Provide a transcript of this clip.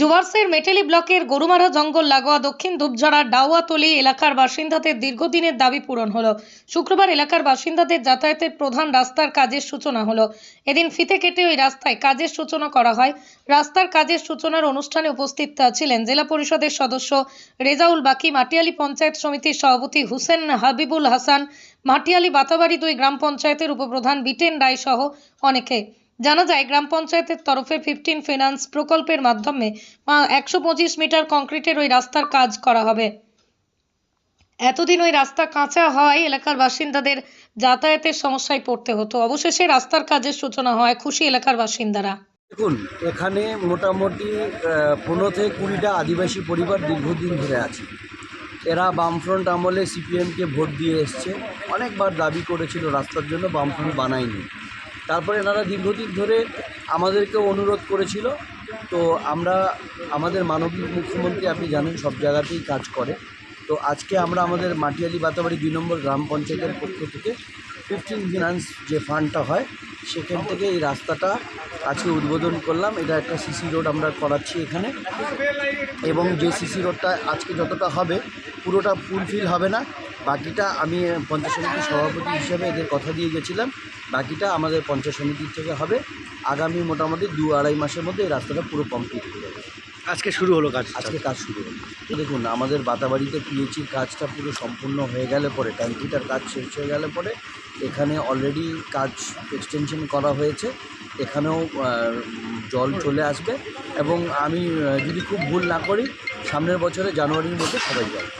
ডুয়ার্সের মেটেলি ব্লকের গরুমারা জঙ্গল লাগোয়া দক্ষিণ ধূপঝাড়ার ডাওয়াতলি এলাকার বাসিন্দাদের দীর্ঘদিনের দাবি পূরণ হলো। শুক্রবার এলাকার বাসিন্দাদের যাতায়াতের প্রধান রাস্তার কাজের সূচনা হলো। এদিন ফিতে কেটে ওই রাস্তায় কাজের সূচনা করা হয়। রাস্তার কাজের সূচনার অনুষ্ঠানে উপস্থিত ছিলেন জেলা পরিষদের সদস্য রেজাউল বাকি, মাটিয়ালি পঞ্চায়েত সমিতির সভাপতি হুসেন হাবিবুল হাসান, মাটিয়ালি বাতাবাড়ি দুই গ্রাম পঞ্চায়েতের উপপ্রধান বিটেন রায় সহ অনেকে। জানা যায়, গ্রাম পঞ্চায়েতের তরফে ফিফটিন ফিনান্স প্রকল্পের মাধ্যমে একশো পঁচিশ মিটার কংক্রিটের ওই রাস্তার কাজ করা হবে। এতদিন ওই রাস্তা কাঁচা হওয়ায় এলাকার বাসিন্দাদের যাতায়াতের সমস্যায় পড়তে হতো। অবশেষে রাস্তার কাজের সূচনা হয় খুশি এলাকার বাসিন্দারা। দেখুন, এখানে মোটামুটি পনেরো থেকে কুড়িটা আদিবাসী পরিবার দীর্ঘদিন ধরে আছে। এরা বামফ্রন্ট আমলে সিপিএমকে ভোট দিয়ে এসছে। অনেকবার দাবি করেছিল রাস্তার জন্য বামফ্রন্ট বানায়নি। তারপরে এনারা দীর্ঘদিন ধরে আমাদেরকে অনুরোধ করেছিল। তো আমরা, আমাদের মানবিক মুখ্যমন্ত্রী আপনি জানেন সব জায়গাতেই কাজ করে। তো আজকে আমরা আমাদের মাটিয়ালি বাতাবাড়ি দুই নম্বর গ্রাম পঞ্চায়েতের পক্ষ থেকে ফিফটিন ফিনান্স যে ফান্ডটা হয়, সেখান থেকে এই রাস্তাটা আজকে উদ্বোধন করলাম। এটা একটা সিসি রোড আমরা করাচ্ছি এখানে। এবং যে সিসি রোডটা আজকে যতটা হবে পুরোটা ফুলফিল হবে না। বাকিটা আমি পঞ্চায়েত সমিতির সভাপতি হিসেবে এদের কথা দিয়ে গেছিলাম। বাকিটা আমাদের পঞ্চায়েত সমিতির থেকে হবে। আগামী মোটামুটি দু আড়াই মাসের মধ্যে এই রাস্তাটা পুরো কমপ্লিট হয়ে যাবে। আজকে শুরু হলো কাজ আজকে কাজ শুরু হলো। দেখুন আমাদের বাতাবাড়িতে পিএইচির কাজটা পুরো সম্পূর্ণ হয়ে গেলে পরে ট্যাঙ্কিটার কাজ শেষ হয়ে গেলে পরে এখানে অলরেডি কাজ এক্সটেনশন করা হয়েছে। এখানেও জল চলে আসবে। এবং আমি যদি খুব ভুল না করি সামনের বছরে জানুয়ারির মধ্যে সবাই যাবে।